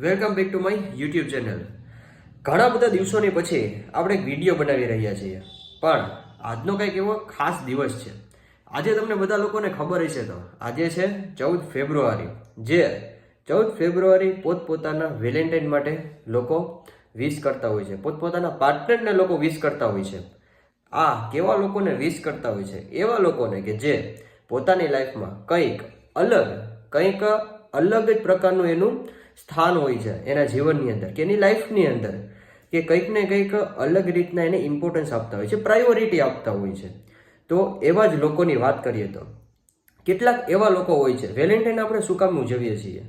Welcome back to my YouTube channel. ઘણા બધા દિવસોની પછી આપણે એક વીડિયો બનાવી રહ્યા છીએ. પણ આજનો કંઈક એવો ખાસ દિવસ છે. આજે તમને બધા લોકોને ખબર હશે તો, આજે છે ચૌદ ફેબ્રુઆરી, જે ચૌદ ફેબ્રુઆરી પોતપોતાના વેલેન્ટાઇન માટે લોકો વિશ કરતા હોય છે. પોતપોતાના પાર્ટનરને લોકો વિશ કરતા હોય છે. આ કેવા લોકોને વિશ કરતા હોય છે? એવા લોકોને કે જે પોતાની લાઈફમાં કંઈક અલગ કંઈક અલગ જ પ્રકારનું એનું સ્થાન હોય છે, એના જીવનની અંદર કે એની લાઈફની અંદર કે કંઈક ને કંઈક અલગ રીતના એને ઇમ્પોર્ટન્સ આપતા હોય છે પ્રાયોરિટી આપતા હોય છે. તો એવા જ લોકોની વાત કરીએ તો, કેટલાક એવા લોકો હોય છે, વેલેન્ટાઇન આપણે શું કામ ઉજવીએ છીએ?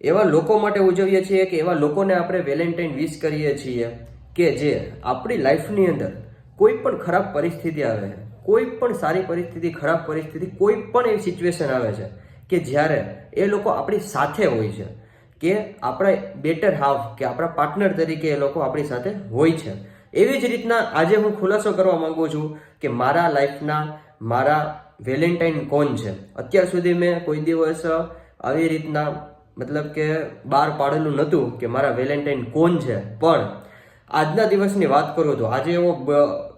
એવા લોકો માટે ઉજવીએ છીએ કે એવા લોકોને આપણે વેલેન્ટાઇન વિશ કરીએ છીએ કે જે આપણી લાઈફની અંદર કોઈ પણ ખરાબ પરિસ્થિતિ આવે છે કોઈ પણ સારી પરિસ્થિતિ, ખરાબ પરિસ્થિતિ, કોઈ પણ એવી સિચ્યુએશન આવે છે કે જ્યારે એ લોકો આપણી સાથે હોય છે. કે આપણા બેટર હાફ કે આપણા પાર્ટનર તરીકે એ લોકો આપણી સાથે હોય છે. એવી જ રીતના આજે હું ખુલાસો કરવા માગું છું કે મારા લાઈફના મારા વેલેન્ટાઇન કોણ છે? અત્યાર સુધી મેં કોઈ દિવસ આવી રીતના મતલબ કે બહાર પાડેલું નહોતું કે મારા વેલેન્ટાઇન કોણ છે. પણ આજના દિવસની વાત કરું તો આજે એવો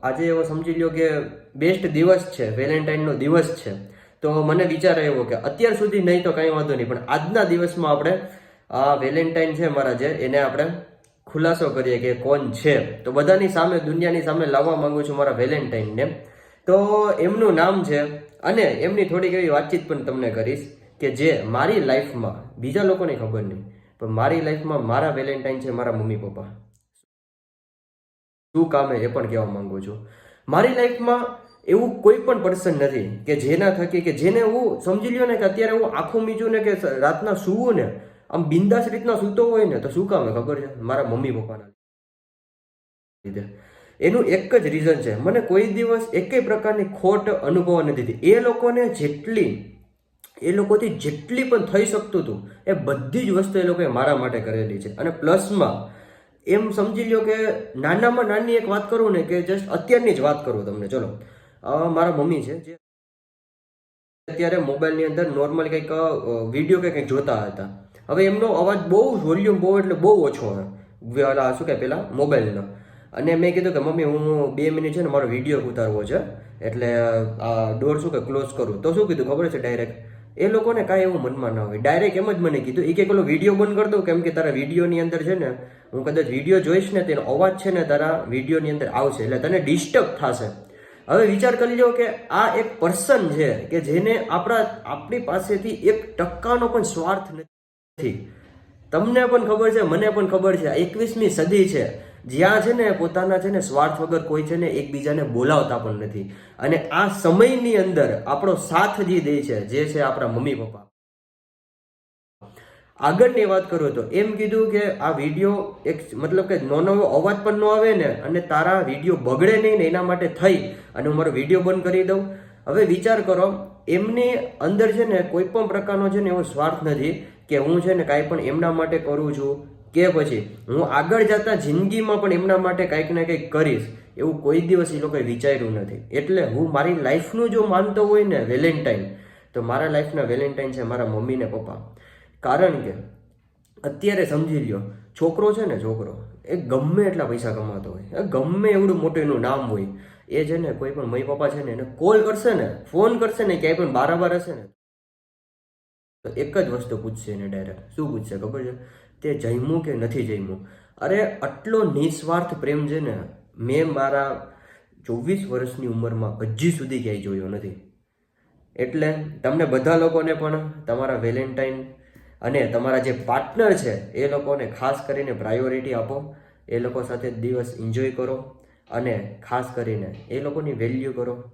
આજે એવો સમજી લ્યો કે બેસ્ટ દિવસ છે વેલેન્ટાઇનનો દિવસ છે. તો મને વિચાર આવ્યો કે અત્યાર સુધી નહીં તો કંઈ વાંધો નહીં, પણ આજના દિવસમાં આપણે આ વેલેન્ટાઇન છે મારા જે, એને આપણે ખુલાસો કરીએ કે કોણ છે. તો બધાની સામે, દુનિયાની સામે લાવવા માંગુ છું મારા વેલેન્ટાઇનને. તો એમનું નામ છે, અને એમની થોડીક એવી વાતચીત પણ તમને કરીશ કે જે મારી લાઈફમાં, બીજા લોકોને ખબર નહીં, પણ મારી લાઈફમાં મારા વેલેન્ટાઇન છે મારા મમ્મી પપ્પા. શું કામે એ પણ કહેવા માંગુ છું. મારી લાઈફમાં એવું કોઈ પણ પર્સન નથી કે જેના થકી કે જેને હું સમજી લ્યો ને કે અત્યારે હું આખું મીજું ને કે રાતના સૂવું ને આમ બિંદાસ રીતના સૂતો હોય ને તો શું કામે ખબર છે? મારા મમ્મી પપ્પાના લીધે. એનું એક જ રીઝન છે. મને કોઈ દિવસ એકેય પ્રકારની ખોટ અનુભવ નથી દીધી એ લોકોને જેટલી, એ લોકોથી જેટલી પણ થઈ શકતું હતું એ બધી જ વસ્તુ એ લોકોએ મારા માટે કરેલી છે. અને પ્લસમાં એમ સમજી લ્યો કે નાનામાં નાની એક વાત કરું ને કે જસ્ટ અત્યારની જ વાત કરું તમને. ચલો. મારા મમ્મી છે, જે અત્યારે મોબાઈલની અંદર નોર્મલ કંઈક વીડિયો કે કંઈક જોતા હતા. હવે એમનો અવાજ બહુ વોલ્યુમ બહુ એટલે બહુ ઓછો હોય. ઓલા શું કહે પેલા મોબાઈલનો. અને મેં કીધું કે, મમ્મી, હું બે મિનિટ છે ને મારો વીડિયો ઉતારવો છે. એટલે આ ડોર શું કે ક્લોઝ કરું. તો શું કીધું ખબર છે ડાયરેક્ટ એ લોકોને કાંઈ એવું મનમાં ના હોય. ડાયરેક્ટ એમ જ મને કીધું. એ કે, પેલો વીડિયો બંધ કરી દઉં કેમ કે તારા વિડીયોની અંદર છે ને, હું કદાચ વીડિયો જોઈશ ને, તેનો અવાજ છે ને, તારા વિડીયોની અંદર આવશે. એટલે તને ડિસ્ટર્બ થશે. હવે વિચાર કરી લો કે, આ એક પર્સન છે કે જેને આપણા, આપણી પાસેથી એક ટકાનો પણ સ્વાર્થ નથી. તમને પણ ખબર છે, મને પણ ખબર છે એકવીસમી સદી છે. જ્યાં છે ને, પોતાના છે ને, સ્વાર્થ વગર કોઈ છે ને, એકબીજાને બોલાવતા પણ નથી. અને આ સમયની અંદર આપણો સાથ જે દે છે, જે છે આપણા મમ્મી પપ્પા. આગળની વાત કરું તો, એમ કીધું કે આ વીડિયો એક મતલબ કે નોનો અવાજ પણ ન આવે ને, અને તારા વીડિયો બગડે નહીં ને એના માટે થઈ, અને હું મારો વીડિયો બંધ કરી દઉં. હવે વિચાર કરો, એમની અંદર છે ને, કોઈ પણ પ્રકારનો છે ને એવો સ્વાર્થ નથી. કે હું છે ને કાંઈ પણ એમના માટે કરું છું કે પછી હું આગળ જતા જિંદગીમાં પણ એમના માટે કંઈક ને કંઈક કરીશ, એવું કોઈ દિવસ એ લોકોએ વિચાર્યું નથી. એટલે હું મારી લાઈફનું જો માનતો હોય ને વેલેન્ટાઇન, તો મારા લાઈફના વેલેન્ટાઇન છે મારા મમ્મી ને પપ્પા. કારણ કે અત્યારે સમજી લ્યો, છોકરો છે ને છોકરો, એ ગમે એટલા પૈસા કમાતો હોય ગમે એવડું મોટું એનું નામ હોય, એ છે ને કોઈ પણ મમ્મી પપ્પા છે ને એને કોલ કરશે ને ફોન કરશે ને ક્યાંય પણ બારાબાર હશે ને. તો એક જ વસ્તુ પૂછશે એને ડાયરેક્ટ શું પૂછશે ખબર છે? તે જમ્યું કે નથી જમ્યું અરે, આટલો નિસ્વાર્થ પ્રેમ છે ને, મેં મારા ચોવીસ વર્ષની ઉંમરમાં હજી સુધી ક્યાંય જોયો નથી. એટલે તમને બધા લોકોને પણ તમારા વેલેન્ટાઇન અને તમારા જે પાર્ટનર છે, એ લોકોને ખાસ કરીને પ્રાયોરિટી આપો. એ લોકો સાથે દિવસ એન્જોય કરો અને ખાસ કરીને એ લોકોની વેલ્યુ કરો.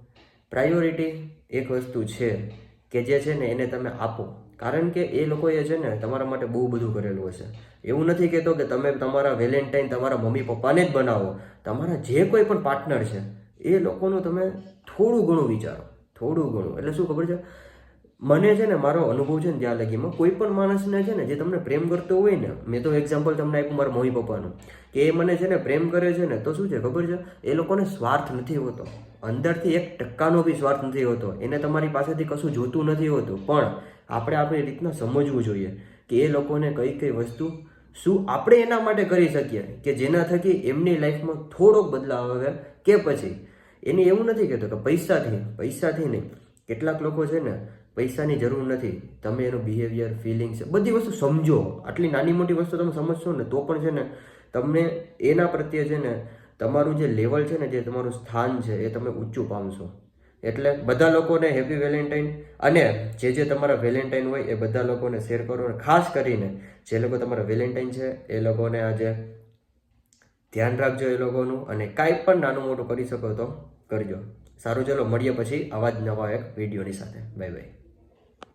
પ્રાયોરિટી એક વસ્તુ છે કે જે છે ને એને તમે આપો. કારણ કે એ લોકોએ છે ને તમારા માટે બહુ બધું કરેલું હશે. એવું નથી કહેતો કે તમે તમારા વેલેન્ટાઇન તમારા મમ્મી પપ્પાને જ બનાવો. તમારા જે કોઈ પણ પાર્ટનર છે, એ લોકોનું તમે થોડું ઘણું વિચારો. થોડું ઘણું. એટલે શું ખબર છે? મને છે ને મારો અનુભવ છે ને ત્યાં લગીમાં, કોઈ પણ માણસને છે ને જે તમને પ્રેમ કરતો હોય ને, મેં તો એક્ઝામ્પલ તમને આપ્યું મારા મમ્મી પપ્પાનું, કે એ મને છે ને પ્રેમ કરે છે ને, તો શું છે ખબર છે? એ લોકોને સ્વાર્થ નથી હોતો. અંદરથી એક ટકાનો બી સ્વાર્થ નથી હોતો. એને તમારી પાસેથી કશું જોતું નથી હોતું. પણ આપણે આપણી રીતના સમજવું જોઈએ કે એ લોકોને કઈ કઈ વસ્તુ શું આપણે એના માટે કરી શકીએ કે જેના થકી એમની લાઈફમાં થોડોક બદલાવ આવે કે પછી. એને એવું નથી કહેતો કે પૈસાથી પૈસાથી નહીં. કેટલાક લોકો છે ને પૈસાની જરૂર નથી. તમે એનું બિહેવિયર ફિલિંગ્સ બધી વસ્તુ સમજો. આટલી નાની મોટી વસ્તુ તમે સમજશો ને તો પણ છે ને તમને એના પ્રત્યે છે ને તમારું જે લેવલ છે ને જે તમારું સ્થાન છે એ તમે ઊંચું પામશો. એટલે બધા લોકોને હેપી વેલેન્ટાઇન અને જે જે તમારા વેલેન્ટાઇન હોય એ બધા લોકોને શેર કરો અને ખાસ કરીને જે લોકો તમારા વેલેન્ટાઇન છે, એ લોકોને આજે ધ્યાન રાખજો એ લોકોનું અને કાંઈ પણ નાનું મોટું કરી શકો તો કરજો. સારું, ચલો, મળીએ પછી આવા જ નવા એક વિડીયોની સાથે. Bye bye